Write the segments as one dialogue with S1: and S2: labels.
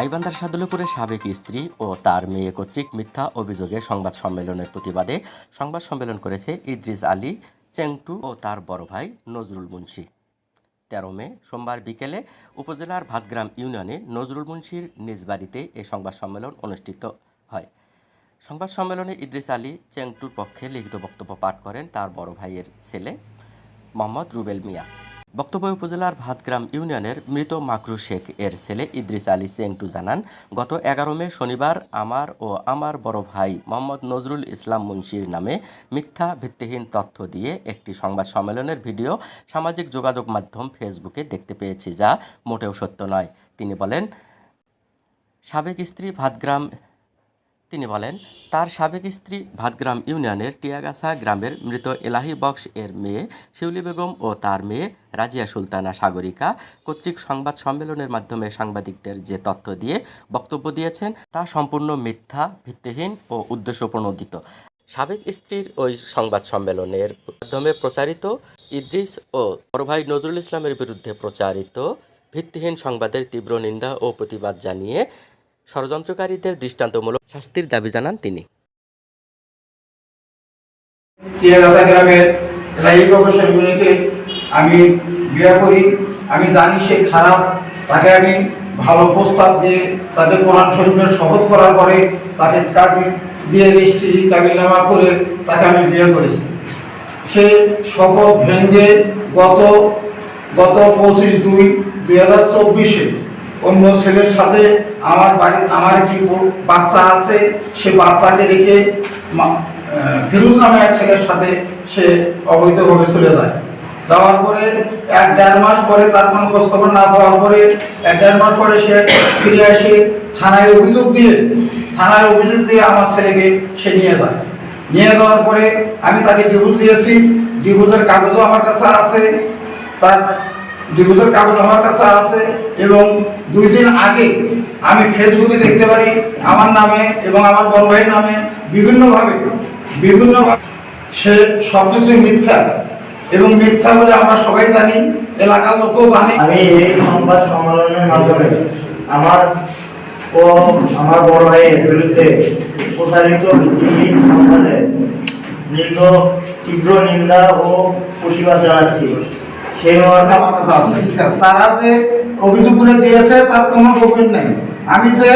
S1: গাইবান্ধার সাদুলপুরের সাবেক স্ত্রী ও তার মেয়ে কর্তৃক মিথ্যা অভিযোগে সংবাদ সম্মেলনের প্রতিবাদে সংবাদ সম্মেলন করেছে ইদ্রিস আলী, চেংটু ও তার বড় ভাই নজরুল মুন্সি। তেরো মে সোমবার বিকেলে উপজেলার ভাতগ্রাম ইউনিয়নে নজরুল মুন্সির নিজ বাড়িতে এই সংবাদ সম্মেলন অনুষ্ঠিত হয়। সংবাদ সম্মেলনে ইদ্রিস আলী, চেংটুর পক্ষে লিখিত বক্তব্য পাঠ করেন তার বড় ভাইয়ের ছেলে মোহাম্মদ রুবেল মিয়া। বক্তব্য উপজেলার ভাতগ্রাম ইউনিয়নের মৃত মাকরু শেখ এর ছেলে ইদ্রিস আলী চেংটু জানান, গত এগারো মে শনিবার আমার ও আমার বড় ভাই মোহাম্মদ নজরুল ইসলাম মুন্সির নামে মিথ্যা ভিত্তিহীন তথ্য দিয়ে একটি সংবাদ সম্মেলনের ভিডিও সামাজিক যোগাযোগ মাধ্যম ফেসবুকে দেখতে পেয়েছি, যা মোটেও সত্য নয়। তিনি বলেন, সাবেক স্ত্রী ভাতগ্রাম তিনি বলেন, তার সাবেক স্ত্রী ভাতগ্রাম ইউনিয়নের টিয়াগাছা গ্রামের মৃত এলাহি বক্স এর মেয়ে শিউলি বেগম ও তার মেয়ে রাজিয়া সুলতানা সাগরিকা কর্তৃক সংবাদ সম্মেলনের মাধ্যমে সাংবাদিকদের যে তথ্য দিয়ে বক্তব্য দিয়েছেন, তা সম্পূর্ণ মিথ্যা, ভিত্তিহীন ও উদ্দেশ্য উদ্দেশ্যপ্রণোদিত। সাবেক স্ত্রীর ওই সংবাদ সম্মেলনের মাধ্যমে প্রচারিত ইদ্রিস ও বড় ভাই নজরুল ইসলামের বিরুদ্ধে প্রচারিত ভিত্তিহীন সংবাদের তীব্র নিন্দা ও প্রতিবাদ জানিয়ে ষড়যন্ত্রকারীদের দৃষ্টান্তমূলক শাস্তির দাবি জানান তিনি।
S2: আমি বিয়ে করি। আমি জানি সে খারাপ। তাকে আমি ভালো প্রস্তাব দিয়ে তাকে কোরআন শরীফের শপথ করার পরে তাকে কাজী দিয়ে রেজিস্ট্রি কাবিলনামা করে তাকে আমি বিয়ে করেছি। সে শপথ ভেঙে গত গত পঁচিশ দুই দুই হাজার চব্বিশে অন্য ছেলের সাথে আমার বাড়ি আমার একটি বাচ্চা আছে, সে বাচ্চাকে রেখে ফিরুজ নামে এক ছেলের সাথে সে অবৈধভাবে চলে যায়। যাওয়ার পরে এক দেড় মাস পরে তার কোনো খোঁজখবর না পাওয়ার পরে এক দেড় মাস পরে সে ফিরে এসে থানায় অভিযোগ দিয়ে। থানায় অভিযোগ দিয়ে আমার ছেলেকে সে নিয়ে যায়। নিয়ে যাওয়ার পরে আমি তাকে ডিভোর্স দিয়েছি। ডিভোর্সের কাগজও আমার কাছে আছে। তার ডিভোর্সের কাগজ আমার কাছে আছে এবং দুই দিন আগে আমি ফেসবুকে দেখতে পারি আমার নামে এবং আমার বড় ভাইয়ের নামে বিভিন্নভাবে বিভিন্নভাবে সে সব কিছু মিথ্যা এবং মিথ্যা বলে আমরা সবাই জানি, এলাকার লোকও জানি।
S3: আমি এই সংবাদ সম্মেলনের মাধ্যমে আমার ও আমার বড় ভাইয়ের বিরুদ্ধে প্রচারিত ভিত্তিহীন সংবাদে তীব্র তীব্র নিন্দা ও প্রতিবাদ জানাচ্ছি।
S2: তারা যে অভিযোগগুলো দিয়েছে তার কোনো ডকুমেন্ট নেই। আমি যে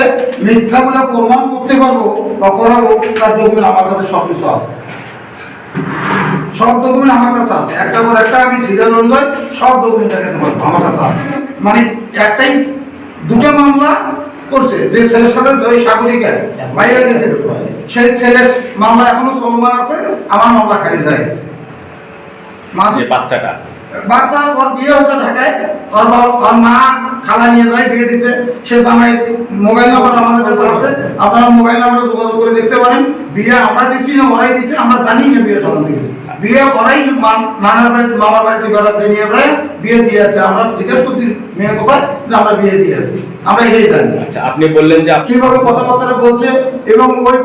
S2: মিথ্যা বলে প্রমাণ করতে পারব বা করাবো তার ডকুমেন্ট আমার কাছে সব কিছু আছে। সব ডকুমেন্ট আমার কাছে আছে। একটা পর একটা আমি সিরিয়াল অনুযায়ী সব ডকুমেন্ট দেখাতে পারব আমার কাছে আছে। মানে একটাই দুটো মামলা করছে। যে ছেলের সাথে ওই সাগরিকা বাইরে গেছে। সেই ছেলের মামলা এখনও চলমান আছে আমার মামলা খারিজ হয়ে গেছে।
S4: বাচ্চাটা।
S2: বাচ্চা ওর বিয়ে হচ্ছে ঢাকায় ওর বাবা ওর মা খালা নিয়ে যায় বিয়ে দিচ্ছে। সে জামাই মোবাইল নাম্বার আমাদের কাছে আছে। আপনারা মোবাইল নাম্বারে যোগাযোগ করে দেখতে পারেন। বিয়ে আমরা দিচ্ছি না ওরাই দিচ্ছে আমরা জানি না বিয়ে সম্বন্ধে বিয়ে ওরাই নানার বাড়িতে মামার বাড়িতে বেড়াতে নিয়ে যায় বিয়ে দিয়ে আছে। আমরা জিজ্ঞেস করছি মেয়ে কোথায়? যে আমরা বিয়ে দিয়ে আসছি। আমরা এটাই জানি।
S4: আচ্ছা আপনি বললেন যে
S2: কীভাবে কথাবার্তা বলছে এবং ওই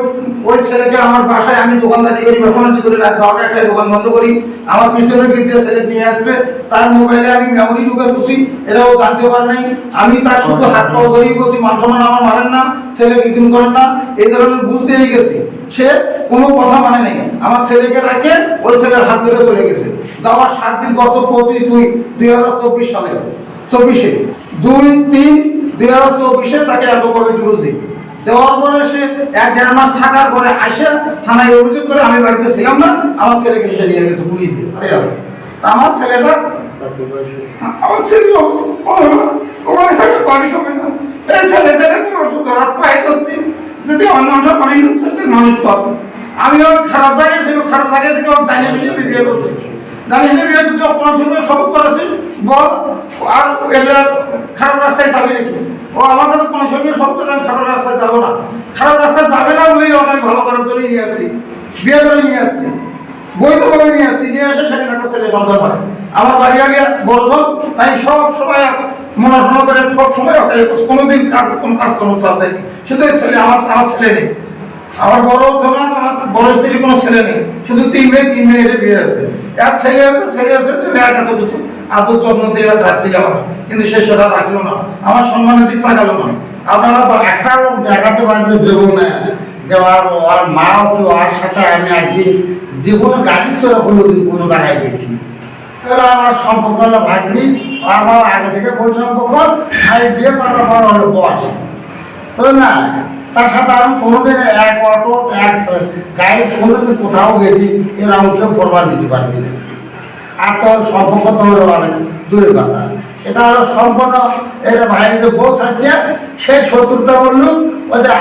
S2: ওই ছেলেকে আমার বাসায় আমি দোকানদারি করি ব্যবসাটি করি রাত বারোটা একটা দোকান বন্ধ করি। আমার পিছনে বিদ্যা ছেলে নিয়ে আসছে তার মোবাইলে আমি মেমোরি ঢুকে বসি, এরাও জানতে পারে নাই। আমি তার শুধু হাত পাও ধরেই বলছি, মান সম্মান আমার মানেন না, ছেলে কিদিন করেন না। এই ধরনের বুঝতেই গেছি। সে কোনো কথা মানে নেই। আমার ছেলেকে রাখে, ওই ছেলের হাত ধরে চলে গেছে। যাওয়ার সাত দিন গত পঁচিশ দুই দুই হাজার চব্বিশ সালে, চব্বিশে দুই তিন, দুই হাজার চব্বিশে তাকে এককভাবে ডিভোর্স দিই। দেওয়ার পরে সে এক দেড় মাস থাকার পরে আসে, থানায় অভিযোগ করে আমি বাড়িতে ছিলাম না, আমার ছেলেকে সে নিয়ে গেছে, পুলিশ দিয়ে সে আছে? তা আমার ছেলেটা আমার ছেলে ওখানে থাকে পানি সময় না। এই ছেলে ছেলে কোনো ওষুধ হাত পায়ে করছি যদি অন্য পানি ছেলে মানুষ পাবো। আমি ওর খারাপ জায়গায় ছিল, খারাপ জায়গা থেকে ওর জানিয়ে শুনে আমি বিয়ে করছি। জানিয়ে শুনে বিয়ে করছি অপরাধ শুনে সব করেছি, বল, আর খারাপ রাস্তায় যাবে নাকি? ও কাছে কোনো সঙ্গে সব কথা খারাপ রাস্তায় যাব না। খারাপ রাস্তায় যাবে না বলেই আমি ভালো করার জন্য নিয়ে আসছি বিয়ে করে নিয়ে আসছি বৈধভাবে নিয়ে আসছি নিয়ে আসে সেখানে একটা ছেলে সন্তান হয়। আমার বাড়ি আগে বড় তাই সব সময় মনোশোনা করে সব সময় কোনোদিন কাজ, কোনো কাজ কোনো চাপ দেয়নি। শুধু ছেলে, আমার আমার ছেলে নেই। আমার বড় ধরুন আমার বড় স্ত্রী কোনো ছেলে নেই। শুধু তিন মেয়ে, তিন মেয়ের বিয়ে হয়েছে। এক ছেলে আছে ছেলে আছে তুমি এক এত কিছু। আদর যত্ন দিয়ে রাখছিল আমার কিন্তু সে সেটা রাখল না। আমার সম্মানের দিক তাকালো না।
S5: আপনারা একটা লোক দেখাতে পারবে জীবনে যে ওর ওর মাও কি ওর সাথে আমি একদিন জীবনে গাড়ি চড়ে কোনোদিন কোনো জায়গায় গেছি। এবার আমার সম্পর্ক হলো ভাগ্নি, আর মা আগে থেকে বই সম্পর্ক আমি বিয়ে করার পর হলো বস না? তার সাথে আমি কোনোদিন এক অটো, এক গাড়ি কোনোদিন কোথাও গেছি এরকম কেউ ফরবার দিতে পারবি না। আর তো সম্পর্ক হলো অনেক দূরের কথা। এটা হলো সম্পূর্ণ এটা ভাই যে বউ আছে সে শত্রুতা বলল ওদের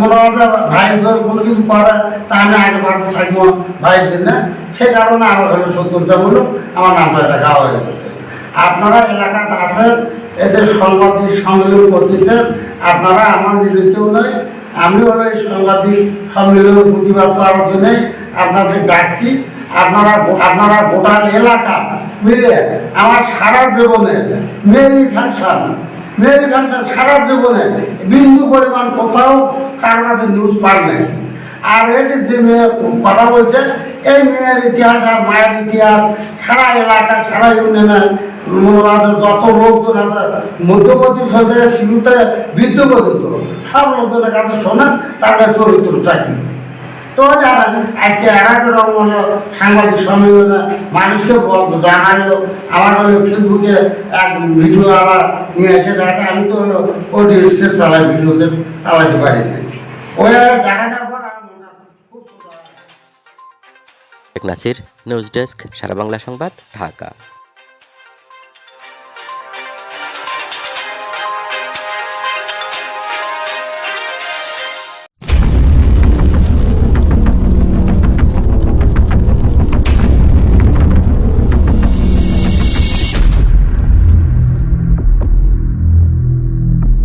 S5: মনে হয় ভাই কোনো কিছু করে, তা আমি আগে পাশে থাকব ভাইয়ের জন্য। সে কারণে আমার হলো বলল, আমার নামটা লেখা হয়ে গেছে। আপনারা এলাকাতে আছেন, এদের সাংবাদিক সম্মেলন করতেছেন, আপনারা আমার নিজের কেউ নয় আমি হলো এই সাংবাদিক সম্মেলনের প্রতিবাদ করার জন্যে আপনাদের ডাকছি। আপনারা আপনারা গোটা এলাকা মিলে আমার সারা জীবনে মেরি ফাংশন মেরি ফাংশন সারা জীবনে বিন্দু পরিমাণ কোথাও কারও কাছে নিউজ পান নাকি আর এই যে যে মেয়ে কথা বলছে, এই মেয়ের ইতিহাস আর মায়ের ইতিহাস সারা এলাকা, সারা ইউনিয়নে যে যত লোকজন আছে, মধ্যবর্তী থেকে শুরুতে বৃদ্ধ পর্যন্ত, সব লোকজনের কাছে শোনেন তার চরিত্রটা কি? তো জানেন আজকে হলো সাংবাদিক সম্মেলনে, মানুষকে জানালো আমার হলো ফেসবুকে এক ভিডিও আবার নিয়ে এসে দেখে আমি তো হলো সেট চালাই ভিডিও চালাতে পারি না ওই দেখা
S1: নাসির, নিউজ ডেস্ক, সারা বাংলা সংবাদ, ঢাকা।